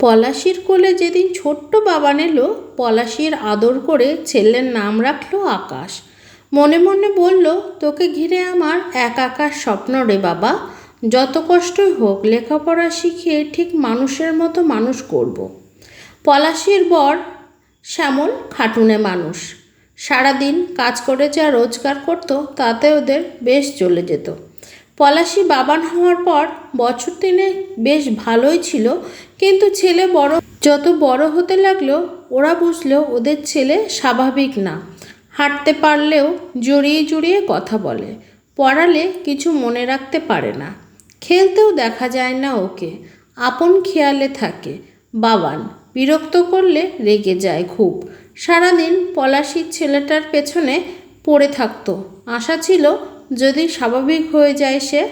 পলাশির কোলে যেদিন ছোট্ট বাবান এলো পলাশির আদর করে ছেলের নাম রাখল আকাশ। মনে মনে বলল, তোকে ঘিরে আমার এক আকাশ স্বপ্ন রে বাবা। যত কষ্টই হোক, লেখাপড়া শিখিয়ে ঠিক মানুষের মতো মানুষ করব। পলাশির বর শ্যামল খাটুনে মানুষ। সারাদিন কাজ করে যা রোজগার করতো, তাতে ওদের বেশ চলে যেত। পলাশি বাবান হওয়ার পর বছর তিনে বেশ ভালোই ছিল, কিন্তু ছেলে বড়, যত বড় হতে লাগল, ওরা বুঝলো ওদের ছেলে স্বাভাবিক না। হাঁটতে পারলেও জড়িয়ে জড়িয়ে কথা বলে, পড়ালে কিছু মনে রাখতে পারে না। খেলতেও দেখা যায় না ওকে, আপন খেয়ালে থাকে। বাবান, বিরক্ত করলে রেগে যায় খুব। সারাদিন পলাশির ছেলেটার পেছনে পড়ে থাকতো। আশা ছিল যদি স্বাভাবিক হয়ে যায় সে।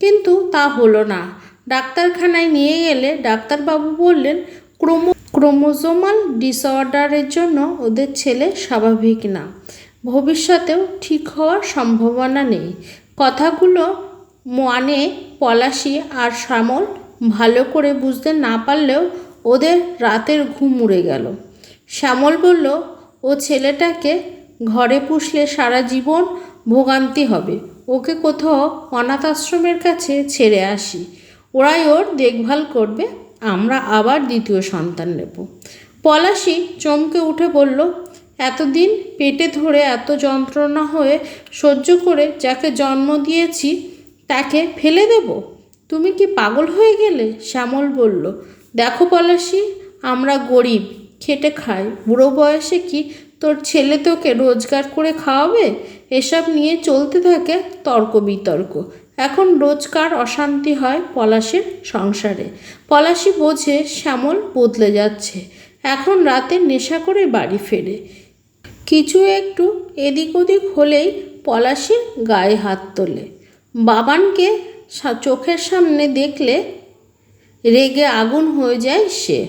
কিন্তু তা হলো না। ডাক্তারখানায় নিয়ে গেলে ডাক্তারবাবু বললেন, ক্রোমো, ক্রোমোজোমাল ডিসঅর্ডারের জন্য ওদের ছেলে স্বাভাবিক না। ভবিষ্যতেও ঠিক হওয়ার সম্ভাবনা নেই। কথাগুলো মানে পলাশি আর শ্যামল ভালো করে বুঝতে না পারলেও ওদের রাতের ঘুম উড়ে গেল। শ্যামল বলল, ও ছেলেটাকে ঘরে পুষলে সারা জীবন ভোগান্তি হবে। ওকে কোথাও অনাথ আশ্রমের কাছে ছেড়ে আসি। ওরাই ওর দেখভাল করবে, আমরা আবার দ্বিতীয় সন্তান নেব। পলাশি চমকে উঠে বলল, এতদিন পেটে ধরে এত যন্ত্রণা হয়ে সহ্য করে যাকে জন্ম দিয়েছি, তাকে ফেলে দেব? তুমি কি পাগল হয়ে গেলে? শ্যামল বলল, দেখো পলাশি, আমরা গরিব, খেটে খাই। বুড়ো বয়সে কি তোর ছেলে তোকে রোজগার করে খাওয়াবে? এসব নিয়ে চলতে থাকে তর্ক বিতর্ক এখন রোজকার অশান্তি হয় পলাশের সংসারে। পলাশি বোঝে শ্যামল বদলে যাচ্ছে। এখন রাতে নেশা করে বাড়ি ফেরে। কিছু একটু এদিক ওদিক হলেই পলাশির গায়ে হাত তোলে। বাবানকে চোখের সামনে দেখলে রেগে আগুন হয়ে যায় সে।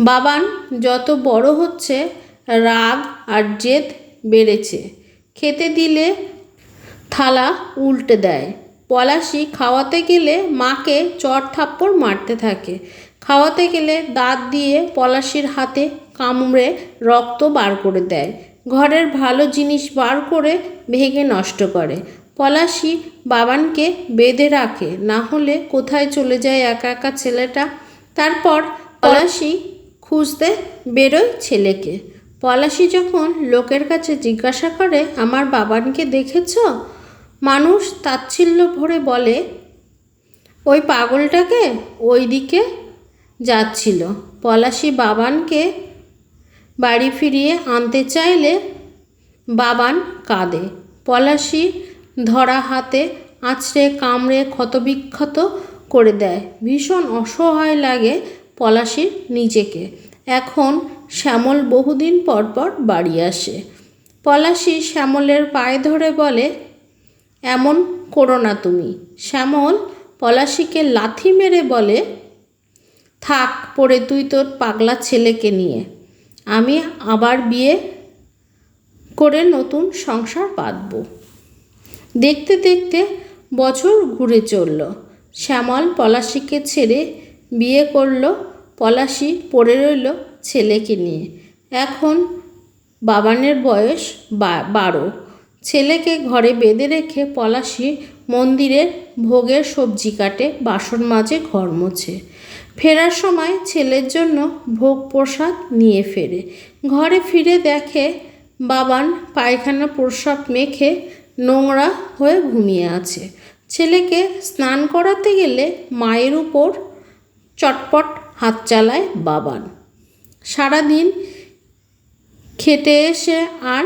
বাবান যত বড় হচ্ছে, রাগ আর জেদ বেড়েছে। খেতে দিলে থালা উল্টে দেয়। পলাশি খাওয়াতে গেলে মাকে চট থাপ্পড় মারতে থাকে। খাওয়াতে গেলে দাঁত দিয়ে পলাশির হাতে কামড়ে রক্ত বার করে দেয়। ঘরের ভালো জিনিস বার করে ভেঙে নষ্ট করে। পলাশি বাবানকে বেঁধে রাখে, না হলে কোথায় চলে যায় একা একা ছেলেটা? তারপর পলাশি খুঁজতে বেরোয় ছেলেকে। পলাশি যখন লোকের কাছে জিজ্ঞাসা করে, আমার বাবানকে দেখেছ? মানুষ তাচ্ছিল্য ভরে বলে, ওই পাগলটাকে ওই দিকে যাচ্ছিল। পলাশি বাবানকে বাড়ি ফিরিয়ে আনতে চাইলে বাবান কাঁদে। পলাশি ধরা হাতে আঁচড়ে কামড়ে ক্ষতবিক্ষত করে দেয়। ভীষণ অসহায় লাগে পলাশির নিজেকে। এখন শ্যামল বহুদিন পর পর বাড়ি আসে। পলাশি শ্যামলের পায়ে ধরে বলে, এমন করো না তুমি। শ্যামল পলাশিকে লাথি মেরে বলে, থাক পড়ে তুই তোর পাগলা ছেলেকে নিয়ে। আমি আবার বিয়ে করে নতুন সংসার বাঁধব। দেখতে দেখতে বছর ঘুরে চলল। শ্যামল পলাশিকে ছেড়ে বিয়ে করল। পলাশি পড়ে রইল ছেলেকে নিয়ে। এখন বাবানের বয়স বারো। ছেলেকে ঘরে বেঁধে রেখে পলাশি মন্দিরের ভোগের সবজি কাটে, বাসন মাঝে ঘর মোছে। ফেরার সময় ছেলের জন্য ভোগ প্রসাদ নিয়ে ফেরে। ঘরে ফিরে দেখে বাবান পায়খানা প্রসাদ মেখে নোংরা হয়ে ঘুমিয়ে আছে। ছেলেকে স্নান করাতে গেলে মায়ের উপর চটপট হাত চালায় বাবান। সারাদিন খেটে এসে আর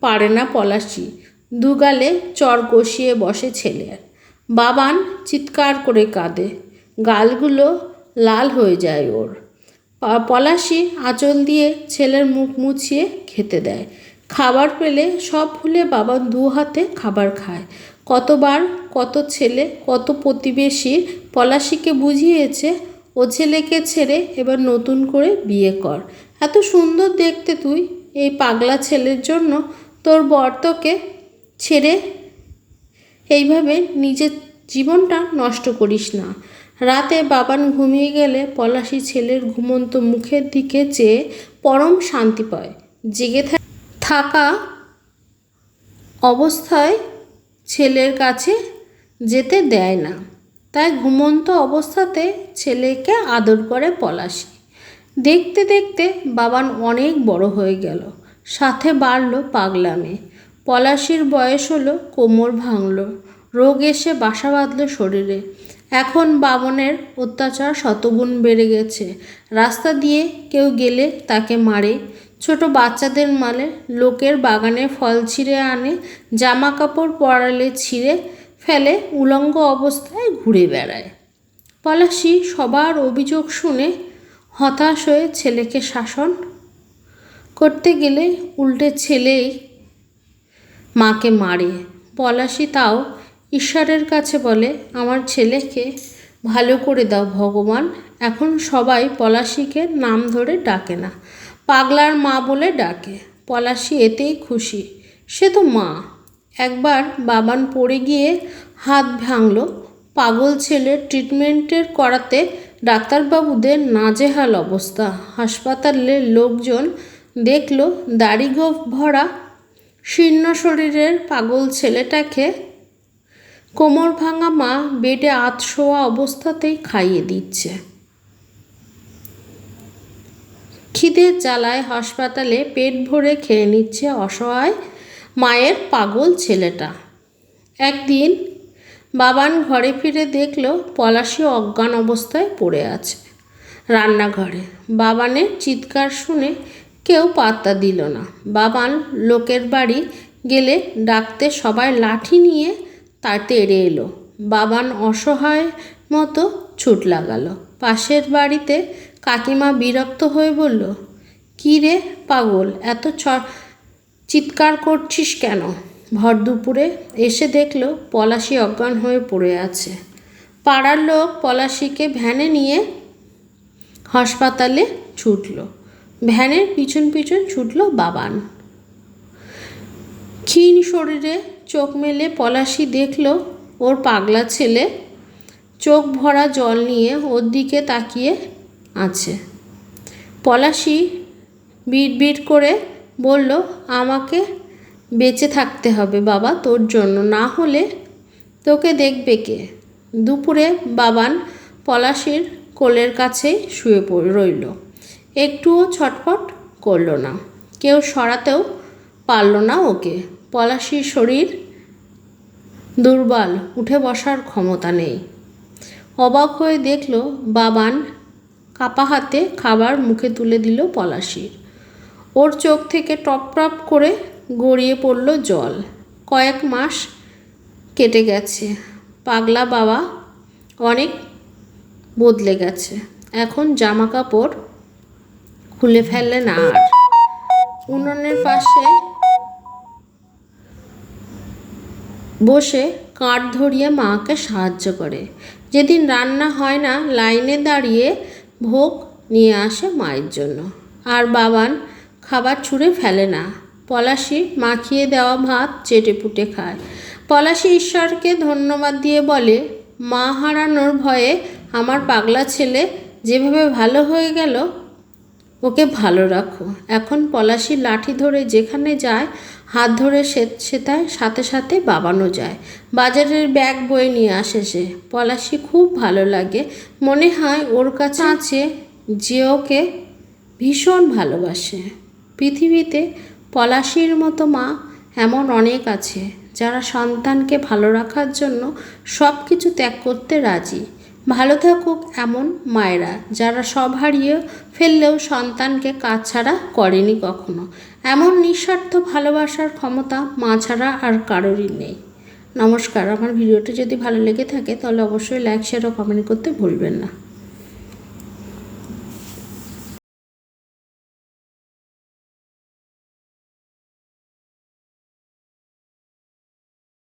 পারে না পলাশি। দুগালে চর কষিয়ে বসে ছেলে। বাবান চিৎকার করে কাঁদে। গালগুলো লাল হয়ে যায় ওর। পলাশি আঁচল দিয়ে ছেলের মুখ মুছিয়ে খেতে দেয়। খাবার পেলে সব ভুলে বাবা দু হাতে খাবার খায়। কতবার কত ছেলে, কত প্রতিবেশী পলাশিকে বুঝিয়েছে ও ছেলেকে ছেড়ে এবার নতুন করে বিয়ে কর। এত সুন্দর দেখতে তুই। এই পাগলা ছেলের জন্য তোর বর তোকে ছেড়ে এইভাবে নিজের জীবনটা নষ্ট করিস না। রাতে বাবান ঘুমিয়ে গেলে পলাশি ছেলের ঘুমন্ত মুখের দিকে চেয়ে পরম শান্তি পায়। জেগে থাকা অবস্থায় ছেলের কাছে যেতে দেয় না। তাই ঘুমন্ত অবস্থাতে ছেলেকে আদর করে পলাশি। দেখতে দেখতে বাবান অনেক বড় হয়ে গেল। সাথে বাড়ল পাগলামে। পলাশির বয়স হলো, কোমর ভাঙল। রোগ এসে বাসা বাঁধল শরীরে। এখন বাবনের অত্যাচার শতগুণ বেড়ে গেছে। রাস্তা দিয়ে কেউ গেলে তাকে মারে। ছোট বাচ্চাদের মালে লোকের বাগানে ফল ছিঁড়ে আনে, জামা কাপড় পরালে ছিঁড়ে ফেলে উলঙ্গ অবস্থায় ঘুরে বেড়ায়। পলাশি সবার অভিযোগ শুনে হতাশ হয়ে ছেলেকে শাসন করতে গেলে উল্টে ছেলেই মাকে মারে। পলাশি তাও ঈশ্বরের কাছে বলে, আমার ছেলেকে ভালো করে দাও ভগবান, এখন সবাই পলাশিকে নাম ধরে ডাকে না। পাগলার মা বলে ডাকে। পলাশি এতেই খুশি। সে তো মা। একবার বাবান পড়ে গিয়ে হাত ভাঙল। পাগল ছেলের ট্রিটমেন্টের করাতে ডাক্তারবাবুদের নাজেহাল অবস্থা। হাসপাতালের লোকজন দেখল দাড়ি গোঁফ ভরা শীর্ণ শরীরের পাগল ছেলেটাকে কোমর ভাঙা মা বেডে আতশোয়া অবস্থাতেই খাইয়ে দিচ্ছে। খিদের জ্বালায় হাসপাতালে পেট ভরে খেয়ে নিচ্ছে অসহায় মায়ের পাগল ছেলেটা। একদিন বাবান ঘরে ফিরে দেখল পলাশি অজ্ঞান অবস্থায় পড়ে আছে। রান্নাঘরে। বাবানের চিৎকার শুনে কেউ পাত্তা দিল না। বাবান লোকের বাড়ি গেলে ডাকতে সবাই লাঠি নিয়ে তাতে এড়ে এলো। বাবান অসহায় মতো ছুট লাগালো। পাশের বাড়িতে কাকিমা বিরক্ত হয়ে বলল, কী রে পাগল? এত ছ চিৎকার করছিস কেন? ভর দুপুরে এসে দেখল পলাশি অজ্ঞান হয়ে পড়ে আছে। পাড়ার লোক পলাশিকে ভ্যানে নিয়ে হাসপাতালে ছুটলো। ভ্যানের পিছন পিছন ছুটলো বাবান। ক্ষীণ শরীরে চোখ মেলে পলাশি দেখল ওর পাগলা ছেলে চোখ ভরা জল নিয়ে ওর দিকে তাকিয়ে আছে। পলাশি বিড় বিড় করে বলল, আমাকে বেঁচে থাকতে হবে বাবা তোর জন্য, না হলে তোকে দেখবে কে? দুপুরে বাবান পলাশির কোলের কাছেই শুয়ে রইল। একটুও ছটফট করল না। কেউ সরাতেও পারল না ওকে। পলাশির শরীর দুর্বল, উঠে বসার ক্ষমতা নেই। অবাক হয়ে দেখল বাবান কাপা হাতে খাবার মুখে তুলে দিল পলাশির। ওর চোখ থেকে টপ টপ করে গড়িয়ে পড়ল জল। কয়েক মাস কেটে গেছে। পাগলা বাবা অনেক বদলে গেছে। এখন জামা কাপড় খুলে ফেললে না আর। উনুনের পাশে বসে কাঠ ধরিয়ে মাকে সাহায্য করে। যেদিন রান্না হয় না, লাইনে দাঁড়িয়ে ভোগ নিয়ে আসে মায়ের জন্য। আর বাবান খাবার ছুঁড়ে ফেলে না। পলাশি মাখিয়ে দেওয়া ভাত চেটে পুটে খায়। পলাশি ঈশ্বরকে ধন্যবাদ দিয়ে বলে, মা হারানোর ভয়ে আমার পাগলা ছেলে যেভাবে ভালো হয়ে গেল, ওকে ভালো রাখো। এখন পলাশি লাঠি ধরে যেখানে যায়, হাত ধরে সে সেটায় সাথে সাথে বাবানো যায়। বাজারের ব্যাগ বয়ে নিয়ে আসে সে। পলাশি খুব ভালো লাগে। মনে হয় ওর কাছে আছে যে ওকে ভীষণ ভালোবাসে। পৃথিবীতে পলাশির মতো মা এমন অনেক আছে, যারা সন্তানকে ভালো রাখার জন্য সব কিছু ত্যাগ করতে রাজি। ভালো থাকুক এমন মায়েরা, যারা সব হারিয়ে ফেললেও সন্তানকে কাজ ছাড়া করেনি কখনো। এমন নিঃস্বার্থ ভালোবাসার ক্ষমতা মা ছাড়া আর কারোরই নেই। নমস্কার, আমার ভিডিওটি যদি ভালো লেগে থাকে তাহলে অবশ্যই লাইক শেয়ার ও কমেন্ট করতে ভুলবেন না।